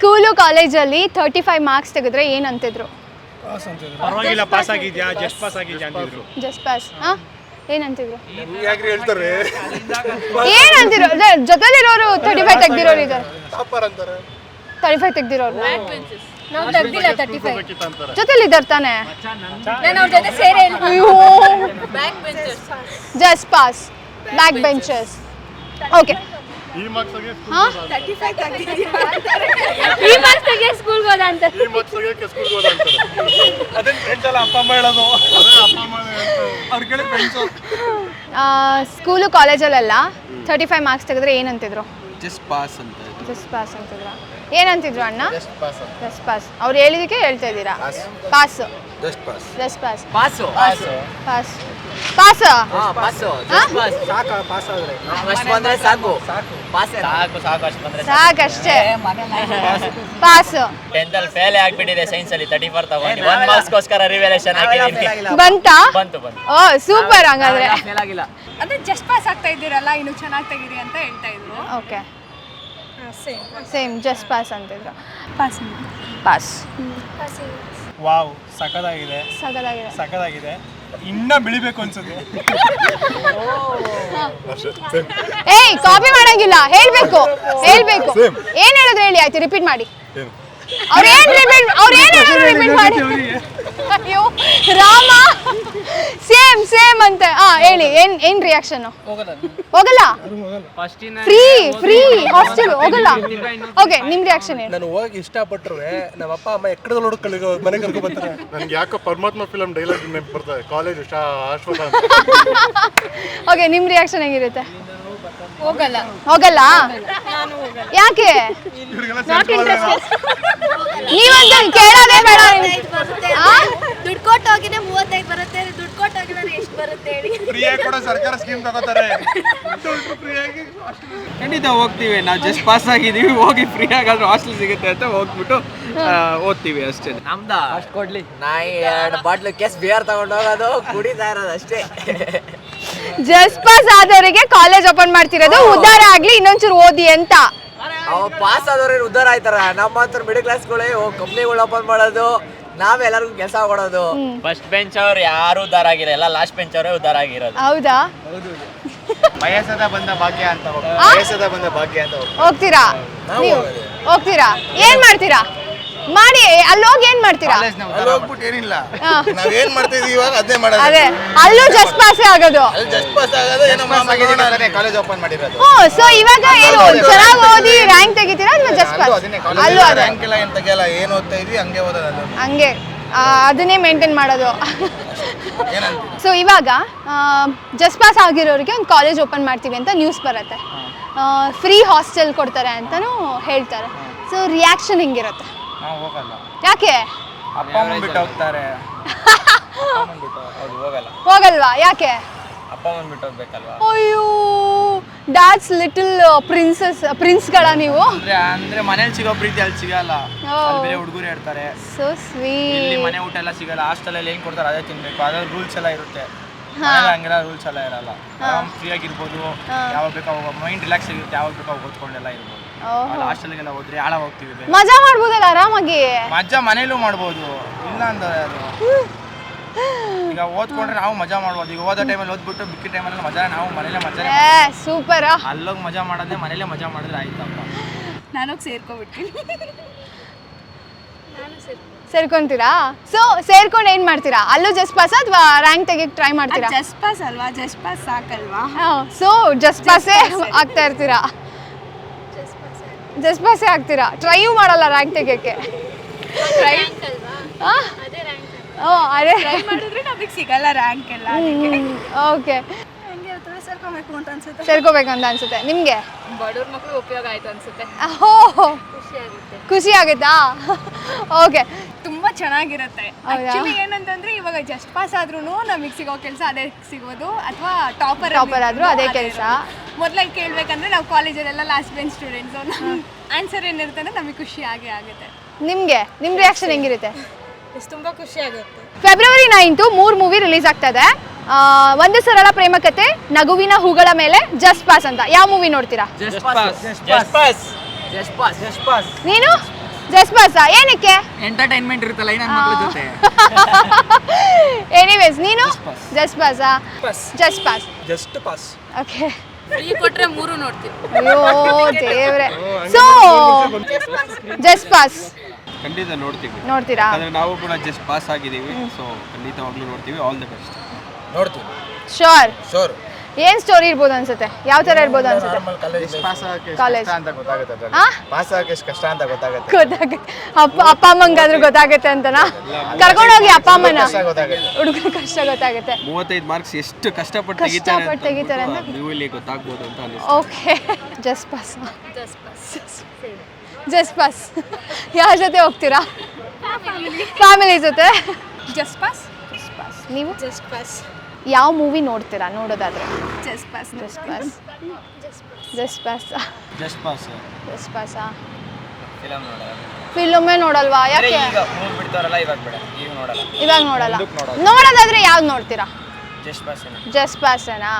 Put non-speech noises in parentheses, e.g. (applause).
School ಕಾಲೇಜಲ್ಲಿ thirty five marks ತೆಗೆದ್ರೆ ಏನು ಅಂತಿದ್ರು? ಪರವಾಗಿಲ್ಲ ಪಾಸ್ ಆಗಿದ್ಯಾ? ಜಸ್ಟ್ ಪಾಸ್ ಆಗಿದ್ಯಾ ಅಂತಿದ್ರು? ಜಸ್ಟ್ ಪಾಸ್ ಹಾಂ? ಏನಂತಿದ್ರು ಯಾಕ್ರಿ ಹೇಳ್ತಾರೆ? ಏನಂತಿದ್ರು ಅದೇ ಜೊತೆಲಿರೋರು ತರ್ಟಿ ಫೈವ್ ತೆಗ್ದಿರೋರು ಇದ್ದಾರೆ. ಟಾಪರ್ ಅಂತಾರೆ. ತರ್ಟಿ ಫೈವ್ ತೆಗ್ದಿರೋರು ನಾವು ತೆಗ್ದಿಲ್ಲ ತರ್ಟಿ ಫೈವ್ ಜೊತೆಲಿದ್ದಾರೆ ತಾನೆ? ನಾನು ಅವ್ರ ಜೊತೆ ಸೇರೇ ಇಲ್ಲ. Just pass back benches okay ಈ ಮಾರ್ಕ್ಸ್ಗೆ ಹಾಂ? ತರ್ಟಿ ಫೈವ್ ಈ ಮಾರ್ಕ್ಸ್ ತೆಗೆ ಸ್ಕೂಲ್ಗೆ ಹೋದ ಅಂತ. ಈ ಮಾರ್ಕ್ಸ್ಗೆ ಸ್ಕೂಲ್ಗೆ ಹೋದ ಅಂತ? ಅದೇನ್ ಫ್ರೆಂಡ್ಸ್ ಎಲ್ಲ ಅಪ್ಪ ಅಮ್ಮ ಹೇಳೋದು. ಅದೇ ಅಪ್ಪ ಅಮ್ಮ. ಅವ್ರ ಕೇಳಿ ಫ್ರೆಂಡ್ಸು ಸ್ಕೂಲು ಕಾಲೇಜಲ್ಲೆಲ್ಲ ತರ್ಟಿ ಫೈವ್ ಮಾರ್ಕ್ಸ್ ತೆಗೆದ್ರೆ ಏನಂತಿದ್ರು ಜಸ್ಟ್ ಪಾಸ್ ಅಂತ ಜಸ್ಟ್ ಪಾಸ್ ಅಂತಿದ್ರು? ಏನಂತಿದ್ರು ಅಣ್ಣ? ಜಸ್ಟ್ ಪಾಸ್ ಅವ್ರು ಹೇಳಿದಕ್ಕೆ ಹೇಳ್ತಾ ಇದ್ದೀರಾ? Pass just pass just pass pass pass pass ಹಾ ಪಾಸ್ ಸಾಕು? ಪಾಸ್ ಆದ್ರೆ? ಅಷ್ಟು ಬಂದ್ರೆ ಸಾಕು. ಪಾಸ್ ಸಾಕು ಸಾಕು ಅಷ್ಟು ಬಂದ್ರೆ ಅಷ್ಟೇ. ಪಾಸ್ ಟೆಂತ್ ಅಲ್ಲಿ ಫೇಲ್ ಆಗ್ಬಿಟ್ಟಿದೆ ಸೈನ್ಸ್ ಅಲ್ಲಿ ತರ್ಟಿ ಫೋರ್ ತಗೊಂಡು ಒನ್ ಮಾರ್ಕ್ಸ್ಗೋಸ್ಕರ ರಿವೆಲೇಷನ್ ಆಗಿದೆ ಬಂತಾ? ಬಂತು ಬಂತು. ಓ ಸೂಪರ್ ಹಂಗಾದ್ರೆ. ಫೇಲ್ ಆಗಿಲ್ಲ. ಅಂದ್ರೆ ಜಸ್ಟ್ ಪಾಸ್ ಆಗ್ತಾ ಇದ್ದೀರಲ್ಲ ಇನ್ನು ಚೆನ್ನಾಗಿ ತೆಗಿರಿ ಅಂತ ಹೇಳ್ತಾ ಇದ್ರು. ಓಕೆ ಸೇಮ್ ಜಸ್ಟ್ ಪಾಸ್ ಅಂತಿದ್ರು ಪಾಸ್ ಪಾಸ್ ವಾವ್ ಸಖತ್ತಾಗಿದೆ. ಸಗದಾಗಿದೆ ಸಖತ್ತಾಗಿದೆ. ಇನ್ನ ಬೆಳಿಬೇಕು ಅನ್ಸುತ್ತೆ. (laughs) ಏಯ್ ಕಾಪಿ ಮಾಡಂಗಿಲ್ಲ. ಹೇಳ್ಬೇಕು. ಹೇಳ್ಬೇಕು. Same. ಏನ್ ಹೇಳಿದ್ರೆ ಹೇಳಿ? ಆಯ್ತು ರಿಪೀಟ್ ಮಾಡಿ. ಅವ್ರು ಅವ್ರ ಏನ್ ರಿಪೀಟ್ ಅವ್ರ ಏನ್ ಹೇಳಿದ್ರು ರಿಪೀಟ್ ಮಾಡಿ ಅಯ್ಯೋ ರಾಮ ಸೇಮ್ ಸೇಮ್ ಅಂತ ಹಾ ಹೇಳಿ ಏನ್ ಏನ್ ರಿಯಾಕ್ಷನ್ ಹೋಗಲ್ಲ. ಫ್ರೀ ಫ್ರೀ ಹಾಸ್ಟೆಲ್ ಹೋಗಲ್ಲ. ಓಕೆ ನಿಮ್ ರಿಯಾಕ್ಷನ್ ಏನು? ನಾನು ಹೋಗಿ ಇಷ್ಟಪಟ್ರೆ ನಮ್ಮ ಅಪ್ಪ ಅಮ್ಮ ಎಕ್ಕಡದಲ್ಲಿ ಹುಡುಕಲ್ಲಿ ಮನೆ ಕರ್ಕೊ ಬರ್ತಾರೆ. ನನ್ಗೆ ಯಾಕೋ ಪರಮಾತ್ಮ ಫಿಲಮ್ ಡೈಲಾಗ್ ನೆನಪು ಬರ್ತದೆ ಕಾಲೇಜ್ ಅಂತ ಓಕೆ ನಿಮ್ ರಿಯಾಕ್ಷನ್ ಹೆಂಗಿರುತ್ತೆ? ಹೋಗಲ್ಲ. ಹೋಗಲ್ಲ? ಯಾಕೆ? ನೀವಂತ ಕೇಳೋದೇ ಬೇಡ? ದುಡ್ಡು ಕೊಟ್ಟು ಹೋಗಿದೆ ಮೂವತ್ತೈದು ಬರುತ್ತೆ. ದುಡ್ಡು ಕೊಟ್ಟು ಹೋಗಿದ್ರೆ ಎಷ್ಟು ಬರುತ್ತೆ ಹೇಳಿ. ಫ್ರೀಯಾಗಿ ಕೂಡ ಸರ್ಕಾರ ಸ್ಕೀಮ್ ತಗೋತಾರೆ. ಖಂಡಿತ ಹೋಗ್ತೀವಿ. ನಾವು ಜಸ್ಟ್ ಪಾಸ್ ಆಗಿದ್ದೀವಿ. ಹೋಗಿ ಫ್ರೀ ಆಗಾದ್ರೂ ಹಾಸ್ಟೆಲ್ ಸಿಗುತ್ತೆ ಅಂತ ಹೋಗ್ಬಿಟ್ಟು ಓದ್ತೀವಿ ಅಷ್ಟೇ. ನಮ್ದ? ಅಷ್ಟು ಕೊಡ್ಲಿ. ನಾಯಿ ಎರಡು ಬಾಟ್ಲು ಕೆಸ್ ಬಿಯರ್ ತಗೊಂಡು ಹೋಗೋದು. ಕುಡಿತಾ ಇರೋದು ಅಷ್ಟೇ. ಜಸ್ಟ್ ಪಾಸ್ ಆದವರಿಗೆ ಕಾಲೇಜ್ ಓಪನ್ ಮಾಡ್ತಿರೋದು. ಉದ್ದಾರ ಆಗ್ಲಿ ಇನ್ನೊಂಚೂರು ಓದಿ ಅಂತ. ಅವ ಪಾಸ್ ಆದವ್ರಿಗೆ ಉದ್ದಾರ ಆಯ್ತಾರ? ನಮ್ಮ ಹತ್ರ ಮಿಡಲ್ ಕ್ಲಾಸ್ಗಳೇ ಕಂಪ್ನಿಗಳು ಓಪನ್ ಮಾಡೋದು ನಾವೆಲ್ಲರಿಗೂ ಕೆಲಸ ಕೊಡೋದು. ಫಸ್ಟ್ ಬೆಂಚ್ ಅವ್ರು ಯಾರು ಉದ್ದಾರ ಆಗಿಲ್ಲ ಎಲ್ಲ ಲಾಸ್ಟ್ ಬೆಂಚ್ ಅವರೇ ಉದ್ದಾರ ಆಗಿರೋದು. ಹೌದಾ? ವಯಸ್ಸದ ಬಂದ ಭಾಗ್ಯ ಅಂತ? ವಯಸ್ಸದ ಬಂದ ಭಾಗ್ಯ ಅಂತ ಹೋಗ್ತಾರೆ. ಹೋಗ್ತೀರಾ? ನೀವು ಹೋಗ್ತೀರಾ? ಏನ್ ಮಾಡ್ತೀರಾ? ಮಾಡಿ ಅಲ್ಲಿ ಹೋಗಿ ಏನ್ ಮಾಡ್ತೀರಾ? ಅಲ್ಲಿ ಹೋಗ್ಬಿಟ್ಟು ಏನಿಲ್ಲ. ನಾವ್ ಏನ್ ಮಾಡ್ತಿದೀವಿ ಇವಾಗ ಅದೇ ಮಾಡೋದು. ಅದೇ ಅಲ್ಲೂ ಜಸ್ಟ್ ಪಾಸ್ ಆಗೋದು. ಅಲ್ಲಿ ಜಸ್ಟ್ ಪಾಸ್ ಆಗೋದು ಏನೋ ಕಾಲೇಜ್ ಓಪನ್ ಮಾಡಿರೋದು. ಹ್ಞೂ ಸೊ ಇವಾಗ ಏನು ಚೆನ್ನಾಗಿ ಓದಿ ರ್ಯಾಂಕ್ ತೆಗಿತೀರಾ ಅಥವಾ ಜಸ್ಟ್ ಪಾಸ್ ಅಲ್ಲೂ ಅದೇ. ರ್ಯಾಂಕ್ ಎಲ್ಲ ಏನ್ ತೆಗಿಯಲ್ಲ ಏನ್ ಓದ್ತಾ ಇದ್ವಿ ಹಂಗೆ ಓದೋದು ಅಲ್ಲಿ. ಹಂಗೆ. ಆ, ಅದನ್ನೇ ಮೇಂಟೈನ್ ಮಾಡೋದು. ಏನಂತ ಸೊ ಇವಾಗ ಜಸ್ಟ್ ಪಾಸ್ ಆಗಿರೋರಿಗೆ ಒಂದು ಕಾಲೇಜ್ ಓಪನ್ ಮಾಡ್ತೀವಿ ಅಂತ ನ್ಯೂಸ್ ಬರುತ್ತೆ. ಫ್ರೀ ಹಾಸ್ಟೆಲ್ ಕೊಡ್ತಾರೆ ಅಂತಲೂ ಹೇಳ್ತಾರೆ. ಸೊ ರಿಯಾಕ್ಷನ್ ಹೆಂಗಿರುತ್ತೆ? ನಾವು ಹೋಗಲ್ಲ. ಯಾಕೆ? ಅಪ್ಪ ಅಮ್ಮ ಬಿಟ್ಟು ಹೋಗ್ತಾರೆ. (laughs) ಹೌದು ಹೋಗಲ್ಲ. ಹೋಗಲ್ವಾ? ಯಾಕೆ? ಅಪ್ಪ ಅಮ್ಮ ಬಿಟ್ಟು ಹೋಗ್ಬೇಕಲ್ವಾ? ಅಯ್ಯೋ ಡ್ಯಾಟ್ಸ್ ಲಿಟಲ್ ಪ್ರಿನ್ಸಸ್ ಪ್ರಿನ್ಸ್ಗಳ ನೀವು. ಅಂದ್ರೆ ಅಂದ್ರೆ ಮನೇಲಿ ಸಿಗೋ ಪ್ರೀತಿ ಅಲ್ಲಿ ಸಿಗಲ್ಲ. ಅಲ್ಲಿ ಬೇರೆ ಹುಡುಗರು ಹೇಳ್ತಾರೆ ಸೊ ಇಲ್ಲಿ ಸ್ವೀಟ್ ಮನೆ ಊಟ ಎಲ್ಲ ಸಿಗಲ್ಲ. ಹಾಸ್ಟೆಲಲ್ಲಿ ಏನ್ ಕೊಡ್ತಾರೆ ಅದೇ ತಿನ್ಬೇಕು. ಅದ್ರ ರೂಲ್ಸ್ ಎಲ್ಲ ಇರುತ್ತೆ. ಮನೇಲಿ ಹಂಗೆಲ್ಲ ರೂಲ್ಸ್ ಎಲ್ಲ ಇರಲ್ಲ. ಫ್ರೀ ಆಗಿರ್ಬೋದು ಯಾವಾಗ ಬೇಕೋ ಅವಾಗ ಮೈಂಡ್ ರಿಲ್ಯಾಕ್ಸ್ ಆಗಿರುತ್ತೆ ಯಾವಾಗ ಬೇಕೋ ಅವಾಗ ಓದ್ಕೊಂಡೆಲ್ಲ ಇರ್ಬೋದು. ಹಾಸ್ಟೆಲ್ ಹಾಸ್ಟೆಲ್ಗೆಲ್ಲ ಹೋದ್ರೆ ಆಳ ಹೋಗ್ತೀವಿ ಬೇಗ. ಮಜಾ ಮಾಡ್ಬೋದಲ್ಲ ಆರಾಮಾಗಿ? ಮಜಾ ಮನೇಲೂ ಮಾಡ್ಬೋದು. ಇಲ್ಲ ಅಂದ್ರೆ ಅದು. ಈಗ ಓದ್ಕೊಂಡ್ರೆ ನಾವು ಮಜಾ ಮಾಡ್ಬೋದು. ಈಗ ಓದೋ ಟೈಮಲ್ಲಿ ಓದ್ಬಿಟ್ಟು ಬಿಕ್ಕಿ ಟೈಮಲ್ಲಿ ಮಜಾ ನಾವು ಮನೇಲೆ ಮಜಾ ಏ ಸೂಪರ್ ಅಲ್ಲೋಗಿ ಮಜಾ ಮಾಡೋದೇ ಮನೇಲೆ ಮಜಾ ಮಾಡಿದ್ರೆ ಆಯ್ತಪ್ಪ. ನಾನೋಗಿ ಸೇರ್ಕೊಬಿಡ್ತೀನಿ. ಸೇರ್ಕೊಂತೀರಾ? ಸೊ ಸೇರ್ಕೊಂಡು ಏನ್ ಮಾಡ್ತೀರಾ? ಅಲ್ಲೂ ಜಸ್ಟ್ ಪಾಸ್ ಅಥವಾ ರ್ಯಾಂಕ್ ತೆಗಿಯಕ್ ಟ್ರೈ ಮಾಡ್ತೀರಾ? ಜಸ್ಟ್ ಪಾಸ್ ಅಲ್ವಾ? ಜಸ್ಟ್ ಪಾಸ್ ಸಾಕಲ್ವಾ? ಸೊ ಜಸ್ಟ್ ಪಾಸೇ ಆಗ್ತಾ ಇರ್ತೀರಾ? ಜಸ್ಟ್ ಪಾಸೇ ಆಗ್ತೀರಾ? ಟ್ರೈಯೂ ಮಾಡಲ್ಲ ರ್ಯಾಂಕ್ ತೆಗಿಯಕ್ಕೆ. ಅದೇ ಓ ಅದೇ. ಮಾಡಿದ್ರೆ ನಮಗೆ ಸಿಗಲ್ಲ ರ್ಯಾಂಕ್ ಎಲ್ಲ ಓಕೆ ಸೇರ್ಕೊಬೇಕು ಅಂತ ಅನ್ಸುತ್ತೆ? ಸೇರ್ಕೋಬೇಕು ಅಂತ ಅನ್ಸುತ್ತೆ. ನಿಮ್ಗೆ? ಬಡವ್ರ ಮಕ್ಳು ಉಪಯೋಗ ಆಯ್ತು ಅನ್ಸುತ್ತೆ. ಓ ಖುಷಿ ಆಗುತ್ತಾ? ಓಕೆ. ತುಂಬಾ ಚೆನ್ನಾಗಿರುತ್ತೆ? ಆಕ್ಚುಲಿ ಏನಂತಂದ್ರೆ ಇವಾಗ ಜಸ್ಟ್ ಪಾಸ್ ಆದ್ರೂ ನಮಗೆ ಸಿಗೋ ಕೆಲಸ ಅದೇ ಸಿಗೋದು ಅಥವಾ ಟಾಪರ್ ಟಾಪರ್ ಆದ್ರೂ ಅದೇ ಕೆಲಸ. ಮೊದ್ಲಾಗಿ ಕೇಳ್ಬೇಕಂದ್ರೆ ನಾವು ಕಾಲೇಜಲ್ಲೆಲ್ಲ ಲಾಸ್ಟ್ ಬೆಂಚ್ ಸ್ಟೂಡೆಂಟ್ಸ್ ಆನ್ಸರ್ ಏನಿರುತ್ತೆ ಅಂದ್ರೆ ನಮಗೆ ಖುಷಿ ಆಗೇ ಆಗುತ್ತೆ. ನಿಮ್ಗೆ? ನಿಮ್ ರಿಯಾಕ್ಷನ್ ಹೆಂಗಿರುತ್ತೆ? ತುಂಬಾ ಖುಷಿ ಆಗುತ್ತೆ. ಫೆಬ್ರವರಿ ನೈನ್ತು ಮೂರು ಮೂವಿ ರಿಲೀಸ್ ಆಗ್ತಾ ಇದೆ. ಆ, ಒಂದು ಸರಳ ಪ್ರೇಮ ಕತೆ ನಗುವಿನ ಹೂಗಳ ಮೇಲೆ ಜಸ್ಟ್ ಪಾಸ್ ಅಂತ. ಯಾವ ಮೂವಿ ನೋಡ್ತೀರಾ? ನೀನು pass just pass just pass just pass ನೀನು? ಜಸ್ಟ್ ಪಾಸಾ ಏನಕ್ಕೆ? ಎಂಟರ್ಟೈನ್ಮೆಂಟ್ ಇರುತ್ತಲ್ಲ ಜೊತೆ. ಎನಿವೇಸ್ ನೀನು? Just pass just pass just pass okay ಈ ಕೊಟ್ರೆ ಮೂರು ನೋಡ್ತೀವಿ ಅಯ್ಯೋ ದೇವ್ರೆ. ಸೊ ಜಸ್ಟ್ ಪಾಸ್ ಖಂಡಿತ ನೋಡ್ತೀವಿ. ನೋಡ್ತೀರಾ? ನಾವು ಕೂಡ ಜಸ್ಟ್ ಪಾಸ್ ಆಗಿದ್ದೀವಿ. ಸೊ ಖಂಡಿತವಾಗ್ಲೂ ನೋಡ್ತೀವಿ. ಆಲ್ ದ ಬೆಸ್ಟ್ ನೋಡ್ತೀವಿ. ಶೋರ್ ಶೋರ್ ಏನ್ ಸ್ಟೋರಿ ಇರ್ಬೋದು ಅನ್ಸುತ್ತೆ? ಯಾವ ತರ ಇರ್ಬೋದು ಅನ್ಸುತ್ತೆ? ಪಾಸ್ ಆಗಕ್ಕೆ ಅಂತ ಗೊತ್ತಾಗುತ್ತೆ. ಆ? ಪಾಸ್ ಆಗಕ್ಕೆ ಕಷ್ಟ ಅಂತ ಗೊತ್ತಾಗುತ್ತೆ. ಗೊತ್ತಾಗುತ್ತೆ. ಅಪ್ಪ ಅಪ್ಪ ಅಮ್ಮಂಗಾದ್ರೂ ಗೊತ್ತಾಗುತ್ತೆ ಅಂತನಾ? ಕರ್ಕೊಂಡೋಗಿ ಅಪ್ಪ ಅಮ್ಮನ. ಗೊತ್ತಾಗುತ್ತೆ. ಹುಡುಗರ ಕಷ್ಟ ಗೊತ್ತಾಗುತ್ತೆ. ಮೂವತ್ತೈದು ಮಾರ್ಕ್ಸ್ ಎಷ್ಟು ಕಷ್ಟಪಟ್ಟು ಕಷ್ಟಪಟ್ಟು ತೆಗಿತಾರೆ ಅಂತ ನೀವು ಇಲ್ಲಿ ಗೊತ್ತಾಗ್ಬೋದು ಅಂತ ಅನಿಸ್ತು okay just pass just pass ಯಾರ ಜೊತೆ ಹೋಗ್ತೀರಾ? ಫ್ಯಾಮಿಲಿ ಜೊತೆ? ಜಸ್ಟ್ ಪಾಸ್ ನೀವು? ಜಸ್ಟ್ ಪಾಸ್ ಯಾವ ಮೂವಿ ನೋಡ್ತೀರಾ ನೋಡೋದಾದ್ರೆ? Just pass just pass just pass just pass just ಪಾಸಾ film ನೋಡಲ್ಲ. ಫಿಲ್ಮೇ ನೋಡಲ್ವಾ? ಯಾಕೆ? ಈಗ ಮೂವಿ ಬಿಡ್ತಾರಲ್ಲ ಇವಾಗ ಬೇಡ. ಈಗ ನೋಡಲ್ಲ. ಇವಾಗ ನೋಡಲ್ಲ. ನೋಡೋದಾದ್ರೆ ಯಾವ್ದು ನೋಡ್ತೀರಾ? Just pass just ಪಾಸನಾ